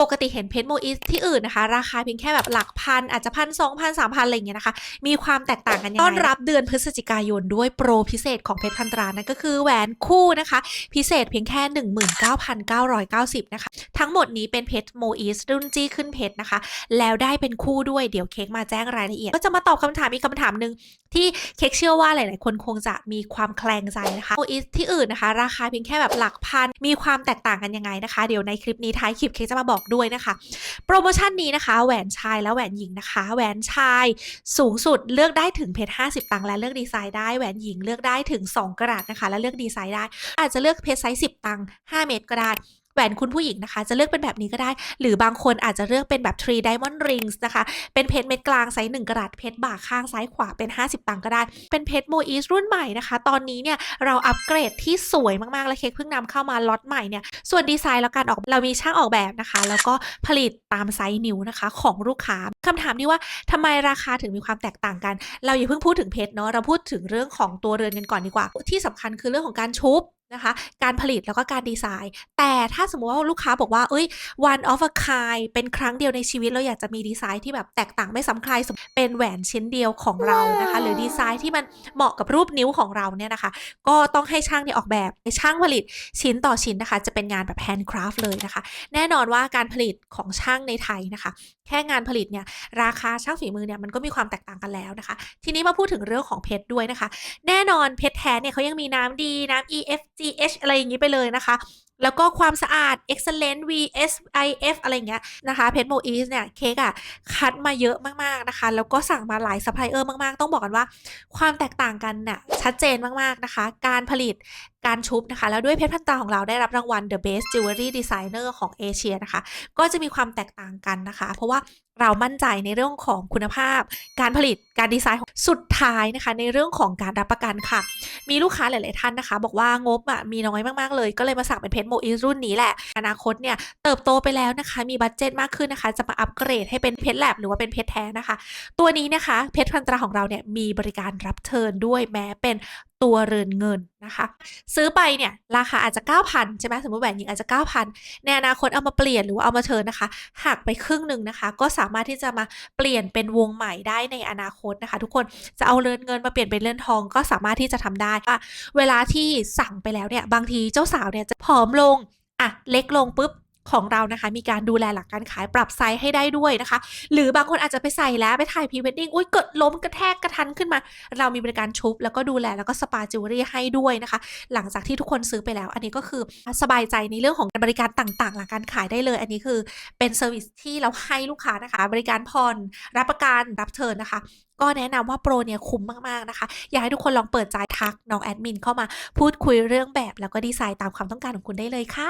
ปกติเห็นเพชรโมอิสที่อื่นนะคะ ราคาเพียงแค่แบบหลักพัน อาจจะพันสองพันสามพันอะไรอย่างเงี้ยนะคะ มีความแตกต่างกันยังไงต้อนรับเดือนพฤศจิกายนด้วยโปรพิเศษของเพชรพันตรานั่นก็คือแหวนคู่นะคะ พิเศษเพียงแค่ 19,990 นะคะ ทั้งหมดนี้เป็นเพชรโมอิสรุ่นจี้ขึ้นเพชรนะคะ แล้วได้เป็นคู่ด้วยเดี๋ยวเค้กมาแจ้งรายละเอียด ก็จะมาตอบคำถามอีกคำถามหนึ่งที่เค้กเชื่อว่าหลาย ๆ คนคงจะมีความแคลงใจนะคะโมอิสที่อื่นนะคะ ราคาเพียงแค่แบบหลักพันมีความแตกต่างกันยังไงนะคะ เดี๋ยวในคลิปนี้ท้ายคลิปเค้กจะมาบอกด้วยนะคะ โปรโมชั่นนี้นะคะ แหวนชายและแหวนหญิงนะคะ แหวนชายสูงสุดเลือกได้ถึงเพชร50 ตังค์และเลือกดีไซน์ได้ แหวนหญิงเลือกได้ถึง 2 กระดาษนะคะ และเลือกดีไซน์ได้ อาจจะเลือกเพชรไซส์10 ตังค์5เมตรก็ได้ แหวนคุณผู้หญิงนะคะ จะเลือกเป็นแบบนี้ก็ได้ หรือบางคนอาจจะเลือกเป็นแบบ3 diamond rings นะคะ เป็นเพชรเม็ดกลางไซส์1กระดาษเพชรบ่าข้างซ้ายขวาเป็น 50 ตังก็ได้ เป็นเพชรโมอีสรุ่นใหม่นะคะ ตอนนี้เนี่ยเราอัปเกรดที่สวยมากๆ และเค้กเพิ่งนำเข้ามาล็อตใหม่เนี่ย ส่วนดีไซน์แล้วการออกเรามีช่างออกแบบนะคะ แล้วก็ผลิตตามไซส์นิ้วนะคะของลูกค้าคำถามนี้ว่าทำไมราคาถึงมีความแตกต่างกัน เราอย่าเพิ่งพูดถึงเพชรเนาะ เราพูดถึงเรื่องของตัวเรือนกันก่อนดีกว่า ที่สำคัญคือเรื่องของการชุบ นะคะ การผลิตแล้วก็การดีไซน์ แต่ถ้าสมมติว่าลูกค้าบอกว่า เอ้ย one of a kind เป็นครั้งเดียวในชีวิตเราอยากจะมีดีไซน์ที่แบบแตกต่างไม่ซ้ำใครสมมุติเป็นแหวนชิ้นเดียวของเรานะคะ หรือดีไซน์ที่มันเหมาะกับรูปนิ้วของเราเนี่ยนะคะ ก็ต้องให้ช่างเนี่ยออกแบบให้ช่างผลิตชิ้นต่อชิ้นนะคะ จะเป็นงานแบบแฮนด์คราฟเลยนะคะ แน่นอนว่าการผลิตของช่างในไทยนะคะ แค่งานผลิตเนี่ยราคาช่างฝีมือเนี่ยมันก็มีความแตกต่างกันแล้วนะคะ ทีนี้มาพูดถึงเรื่องของเพชรด้วยนะคะ แน่นอนเพชรแท้เนี่ยเขายังมีน้ำดีน้ำ GH อะไรอย่างนี้ไปเลยนะคะ แล้วก็ความสะอาด excellent VSIF อะไรเงี้ยนะคะเพชรโมอีสเนี่ยเค้กอะคัดมาเยอะมากๆนะคะ แล้วก็สั่งมาหลายซัพพลายเออร์มากๆ ต้องบอกกันว่า ความแตกต่างกันน่ะชัดเจนมากๆนะคะ การผลิตการชุบนะคะ แล้วด้วยเพชรพันตาของเราได้รับรางวัล The Best Jewelry Designer ของเอเชียนะคะ ก็จะมีความแตกต่างกันนะคะ เพราะว่าเรามั่นใจในเรื่องของคุณภาพ การผลิตการดีไซน์สุดท้ายนะคะ ในเรื่องของการรับประกันค่ะ มีลูกค้าหลาย ๆ ท่านนะคะ บอกว่างบอะมีน้อยมาก ๆ เลย ก็เลยมาสั่งเป็นเพชรโมอีรุ่นนี้แหละ อนาคตเนี่ยเติบโตไปแล้วนะคะ มีบัตเจ็ตมากขึ้นนะคะ จะมาอัปเกรดให้เป็นเพชรแลบหรือว่าเป็นเพชรแท้นะคะ ตัวนี้นะคะเพชรพันตราของเราเนี่ยมีบริการรับเทิร์นด้วยแม้เป็น ตัวเรือนเงินนะคะ ซื้อไปเนี่ยราคาอาจจะ 9,000 ใช่ไหมสมมติแหวนหญิงอาจจะ 9,000 ในอนาคตเอามาเปลี่ยนหรือว่าเอามาเทินนะคะหักไปครึ่งหนึ่งนะคะ ก็สามารถที่จะมาเปลี่ยนเป็นวงใหม่ได้ในอนาคตนะคะ ทุกคนจะเอาเรือนเงินมาเปลี่ยนเป็นเรือนทองก็สามารถที่จะทำได้ว่าเวลาที่สั่งไปแล้วเนี่ยบางทีเจ้าสาวเนี่ยจะผอมลงอะเล็กลงปุ๊บ ของเรานะคะ มีการดูแลหลักการขายปรับไซส์ให้ได้ด้วยนะคะ หรือบางคนอาจจะไปใส่แล้วไปถ่ายพรีเวดดิ้งอุ้ยเกิดล้มกระแทกกระทันขึ้นมา เรามีบริการชุบ แล้วก็ดูแลแล้วก็สปาจิวเวลรี่ให้ด้วยนะคะ หลังจากที่ทุกคนซื้อไปแล้ว อันนี้ก็คือสบายใจในเรื่องของการบริการต่างๆ หลังการขายได้เลย อันนี้คือเป็นเซอร์วิสที่เราให้ลูกค้านะคะ บริการผ่อนรับประกันรับเทิร์นนะคะก็แนะนำว่าโปรเนี่ยคุ้มมากๆนะคะ อยากให้ทุกคนลองเปิดใจทักน้องแอดมินเข้ามาพูดคุยเรื่องแบบแล้วก็ดีไซน์ตามความต้องการของคุณได้เลยค่ะ